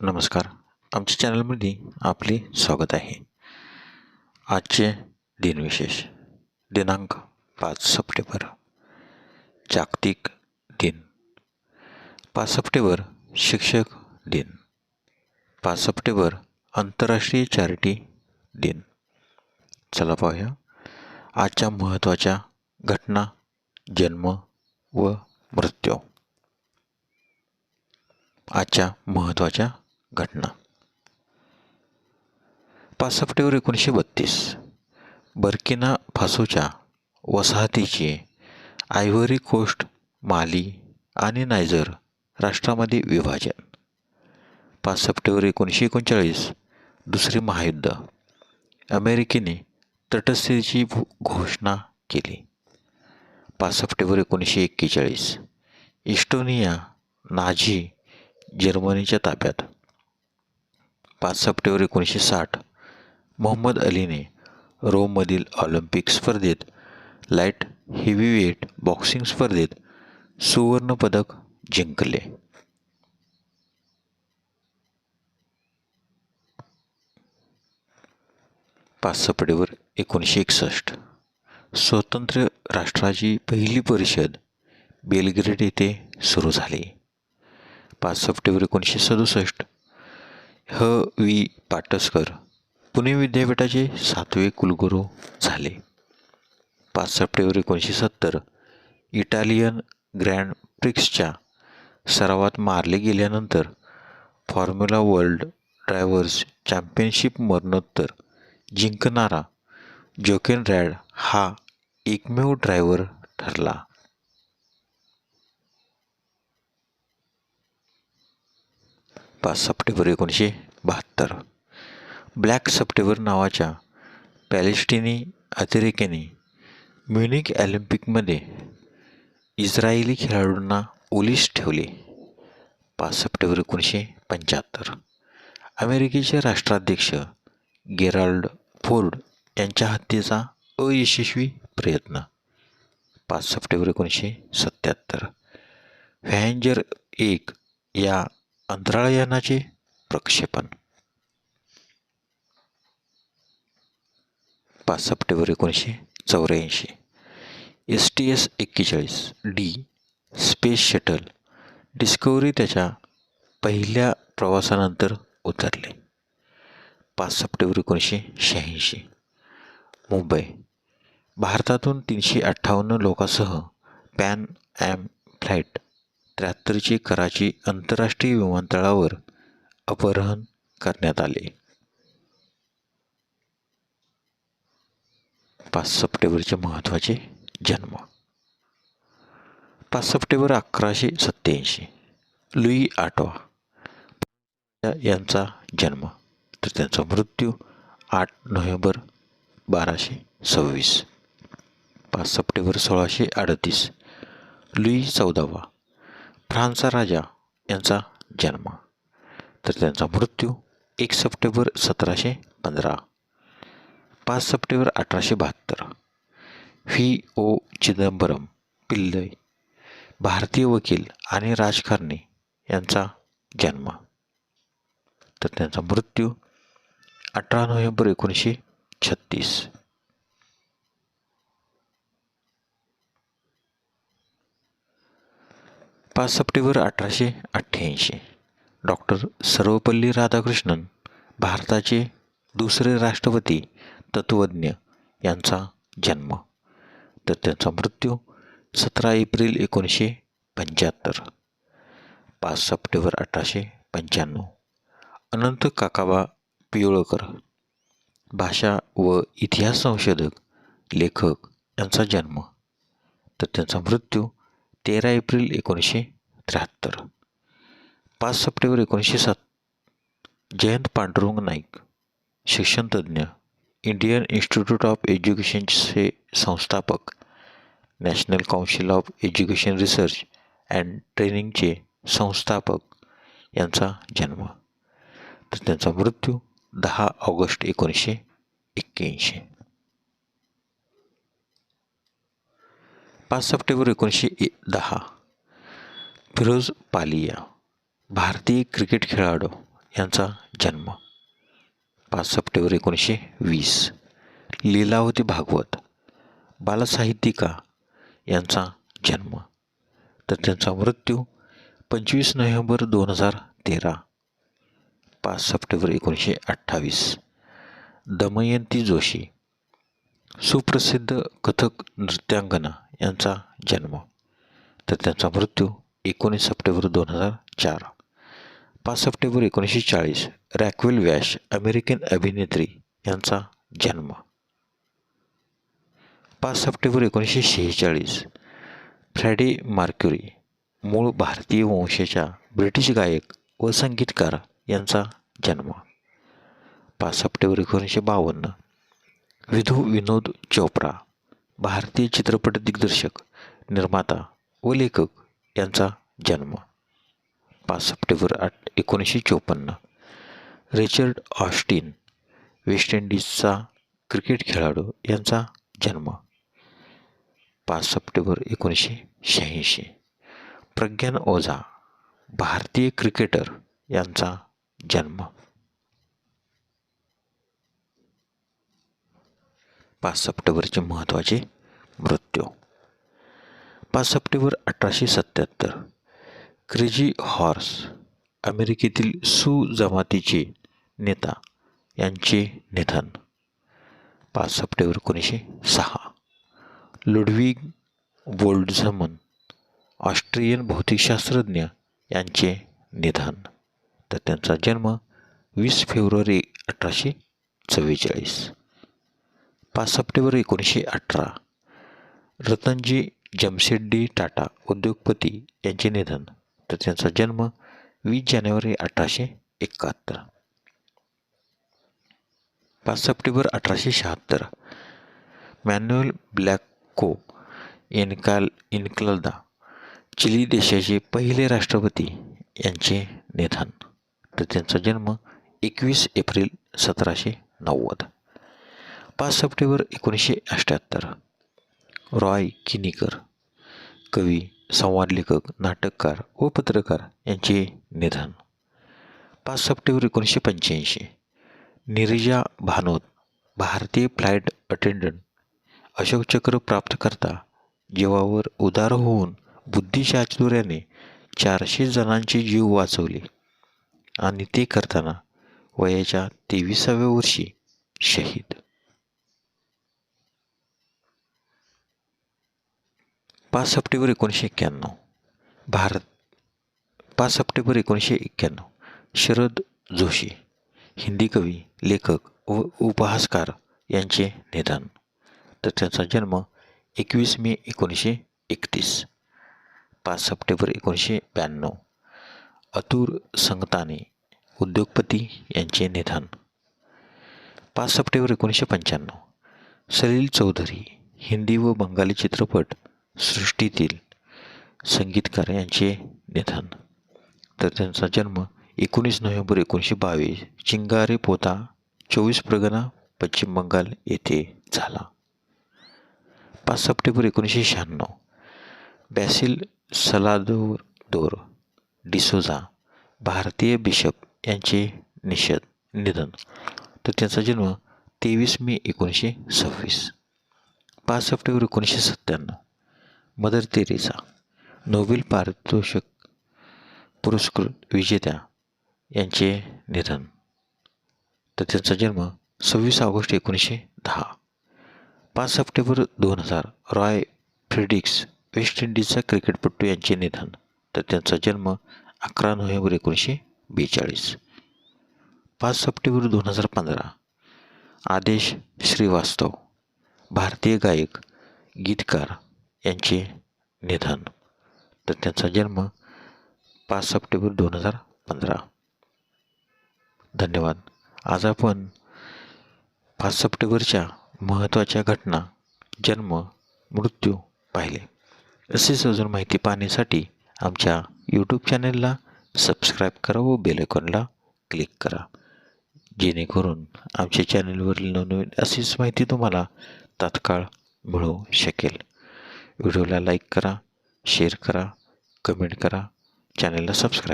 नमस्कार. आमच्या चॅनलमध्ये आपले स्वागत आहे. आजचे दिनविशेष दिनांक पाच सप्टेंबर. जागतिक दिन. पाच सप्टेंबर शिक्षक दिन. पाच सप्टेंबर आंतरराष्ट्रीय चॅरिटी दिन. चला पाहूया. आजच्या महत्त्वाच्या घटना जन्म व मृत्यू. आजच्या महत्त्वाच्या घटना. पाच सप्टेंबर एकोणीसशे बत्तीस बर्किना फासोच्या वसाहतीचे आयव्हरी कोस्ट माली आणि नायजर राष्ट्रामध्ये विभाजन. पाच सप्टेंबर एकोणीसशे एकोणचाळीस दुसरे महायुद्ध. अमेरिकेने तटस्थेची घोषणा केली. पाच सप्टेंबर एकोणीसशे एक्केचाळीस इस्टोनिया नाझी जर्मनीच्या ताब्यात. पाच सप्टेंबर एकोणीसशे साठ. मोहम्मद अलीने रोममधील ऑलिम्पिक स्पर्धेत लाइट हेवीवेट बॉक्सिंग स्पर्धेत सुवर्णपदक जिंकले. पाच सप्टेंबर एकोणीसशे एकसष्ट. स्वतंत्र राष्ट्राची पहिली परिषद बेलग्रेड येथे सुरू झाली. पाच सप्टेंबर एकोणीसशे सदुसष्ट. ह वी पाटसकर. पुणे विद्यापीठाचे सातवे कुलगुरू झाले. पाच सप्टेंबर एकोणीसशे सत्तर इटालियन ग्रँड प्रिक्सच्या सरावात मारले गेल्यानंतर फॉर्म्युला वर्ल्ड ड्रायव्हर्स चॅम्पियनशिप मरणोत्तर जिंकणारा जोकेन रॅड हा एकमेव ड्रायव्हर ठरला. पाच सप्टेंबर एकोणीसशे बहात्तर. ब्लॅक सप्टेंबर नावाच्या पॅलेस्टिनी अतिरेक्याने म्युनिक ऑलिम्पिकमध्ये इस्रायली खेळाडूंना ओलीस ठेवले. पाच सप्टेंबर एकोणीसशे पंच्याहत्तर. अमेरिकेचे राष्ट्राध्यक्ष गेराल्ड फोर्ड यांच्या हत्येचा अयशस्वी प्रयत्न. पाच सप्टेंबर एकोणीसशे सत्याहत्तर. व्हॅन्जर एक या अंतराळयानाचे प्रक्षेपण. पाच सप्टेंबर एकोणीसशे चौऱ्याऐंशी. एस टी एस एक्केचाळीस डी स्पेस शटल डिस्कवरी त्याच्या पहिल्या प्रवासानंतर उतरले. पाच सप्टेंबर एकोणीसशे शहाऐंशी. मुंबई. भारतातून तीनशे अठ्ठावन्न लोकांसह पॅन ॲम फ्लाईट त्र्याहत्तरचे कराची आंतरराष्ट्रीय विमानतळावर अपहरण करण्यात आले. पाच सप्टेंबरचे महत्त्वाचे जन्म. पाच सप्टेंबर अकराशे सत्याऐंशी लुई आठवा यांचा जन्म. तर त्यांचा मृत्यू आठ नोव्हेंबर बाराशे सव्वीस. पाच सप्टेंबर सोळाशे अडतीस. लुई चौदावा. फ्रान्सचा राजा यांचा जन्म. तर त्यांचा मृत्यू एक सप्टेंबर सतराशे पंधरा. पाच सप्टेंबर अठराशे बहात्तर. व्ही. ओ. चिदंबरम पिल्लय भारतीय वकील आणि राजकारणी यांचा जन्म. तर त्यांचा मृत्यू अठरा नोव्हेंबर एकोणीसशे छत्तीस. पाच सप्टेंबर अठराशे अठ्ठ्याऐंशी. डॉक्टर सर्वपल्ली राधाकृष्णन भारताचे दुसरे राष्ट्रपती तत्त्वज्ञ यांचा जन्म. तर त्यांचा मृत्यू सतरा एप्रिल एकोणीसशे पंच्याहत्तर. पाच सप्टेंबर अठराशे पंच्याण्णव. अनंत काकाबा पियोळकर भाषा व इतिहास संशोधक लेखक यांचा जन्म. तर त्यांचा मृत्यू तेरा एप्रिल एकोणीसशे त्र्याहत्तर. पाच सप्टेंबर एकोणीसशे सात. जयंत पांडुरंग नाईक शिक्षणतज्ज्ञ इंडियन इन्स्टिट्यूट ऑफ एज्युकेशनचे संस्थापक National Council of Education Research and ट्रेनिंगचे संस्थापक यांचा जन्म. तर त्यांचा मृत्यू दहा ऑगस्ट एकोणीसशे एक्क्याऐंशी. पाच सप्टेंबर एकोणीसशे दहा. फिरोज पालिया भारतीय क्रिकेट खेळाडू यांचा जन्म. पाच सप्टेंबर एकोणीसशे वीस. लीलावती भागवत बालसाहित्यिका यांचा जन्म. तर त्यांचा मृत्यू पंचवीस नोव्हेंबर दोन हजार तेरा. पाच सप्टेंबर एकोणीसशे अठ्ठावीस. दमयंती जोशी सुप्रसिद्ध कथक नृत्यांगना यांचा जन्म. तर त्यांचा मृत्यू एकोणीस सप्टेंबर दोन हजार चार. पाच सप्टेंबर एकोणीसशे चाळीस रॅक्वेल व्याश अमेरिकन अभिनेत्री यांचा जन्म. पाच सप्टेंबर एकोणीसशे शेहेचाळीस फ्रॅडी मार्क्युरी मूळ भारतीय वंशाच्या ब्रिटिश गायक व संगीतकार यांचा जन्म. पाच सप्टेंबर एकोणीसशे बावन्न विधू विनोद चोप्रा भारतीय चित्रपट दिग्दर्शक निर्माता व लेखक यांचा जन्म पाच सप्टेंबर आठ एकोणीसशे चोपन्न. रिचर्ड ऑस्टिन वेस्ट इंडिजचा क्रिकेट खेळाडू यांचा जन्म पाच सप्टेंबर एकोणीसशे शहाऐंशी. प्रज्ञान ओझा भारतीय क्रिकेटर यांचा जन्म पाच सप्टेंबरचे महत्त्वाचे मृत्यू. पाच सप्टेंबर अठराशे सत्याहत्तर क्रिजी हॉर्स अमेरिकेतील सू जमातीचे नेता यांचे निधन. पाच सप्टेंबर एकोणीसशे सहा लुडविग बोल्डझमन ऑस्ट्रियन भौतिकशास्त्रज्ञ यांचे निधन. तर त्यांचा जन्म वीस फेब्रुवारी अठराशे चव्वेचाळीस. पाच सप्टेंबर एकोणीसशे अठरा. रतनजी जमशेड्डी टाटा उद्योगपती यांचे निधन. तर त्यांचा जन्म वीस जानेवारी अठराशे एकाहत्तर. पाच सप्टेंबर अठराशे शहात्तर. मॅन्युअल ब्लॅको इनकाल इनकलदा चिली देशाचे पहिले राष्ट्रपती यांचे निधन. तर त्यांचा जन्म एकवीस एप्रिल सतराशे नव्वद. पाच सप्टेंबर एकोणीसशे अठ्ठ्याहत्तर रॉय किनीकर कवी संवाद लेखक नाटककार व पत्रकार यांचे निधन. पाच सप्टेंबर एकोणीसशे पंच्याऐंशी. निरजा भानोत भारतीय फ्लाईट अटेंडंट अशोकचक्र प्राप्तकर्ता जीवावर उदार होऊन बुद्धिशाचुर्याने चारशे जणांचे जीव वाचवले आणि ते करताना वयाच्या तेविसाव्या वर्षी शहीद. पाच सप्टेंबर एकोणीसशे एक्क्याण्णव. भारत पाच सप्टेंबर एकोणीसशे एक्क्याण्णव. शरद जोशी हिंदी कवी लेखक व उपहासकार यांचे निधन. तर त्यांचा जन्म एकवीस मे एकोणीसशे एकतीस. पाच सप्टेंबर एकोणीसशे ब्याण्णव. अतुर संगताने उद्योगपती यांचे निधन. पाच सप्टेंबर एकोणीसशे पंच्याण्णव. सलील चौधरी हिंदी व बंगाली चित्रपट सृष्टीतील संगीतकार यांचे निधन. तर त्यांचा जन्म एकोणीस नोव्हेंबर एकोणीसशे बावीस चिंगारे पोता चोवीस प्रगणा पश्चिम बंगाल येथे झाला. पाच सप्टेंबर एकोणीसशे शहाण्णव बॅसिल सलादोर दोर डिसोजा भारतीय बिशप यांचे निषद निधन. तर त्यांचा जन्म तेवीस मे एकोणीसशे सव्वीस. पाच सप्टेंबर एकोणीसशे सत्त्याण्णव मदर तेरेसा नोबेल पारितोषिक पुरस्कृत विजेत्या यांचे निधन. तर त्यांचा जन्म सव्वीस ऑगस्ट एकोणीसशे दहा. पाच सप्टेंबर दोन हजार रॉय फ्रेडिक्स वेस्ट इंडिजचा क्रिकेटपटू यांचे निधन. तर त्यांचा जन्म अकरा नोव्हेंबर एकोणीसशे बेचाळीस. पाच सप्टेंबर दोन हजार पंधरा आदेश श्रीवास्तव भारतीय गायक गीतकार यांचे निधन. तर त्यांचा जन्म पाच सप्टेंबर दोन हजार पंधरा. धन्यवाद. आज आपण पाच सप्टेंबरच्या महत्त्वाच्या घटना जन्म मृत्यू पाहिले. असेच अजून माहिती पाहण्यासाठी आमच्या यूट्यूब चॅनलला सबस्क्राईब करा व बेलकॉनला क्लिक करा. जेणेकरून आमच्या चॅनलवरील नवनवीन अशीच माहिती तुम्हाला तात्काळ मिळू शकेल. व्हिडिओला लाईक करा शेअर करा कमेंट करा चॅनलला सबस्क्राईब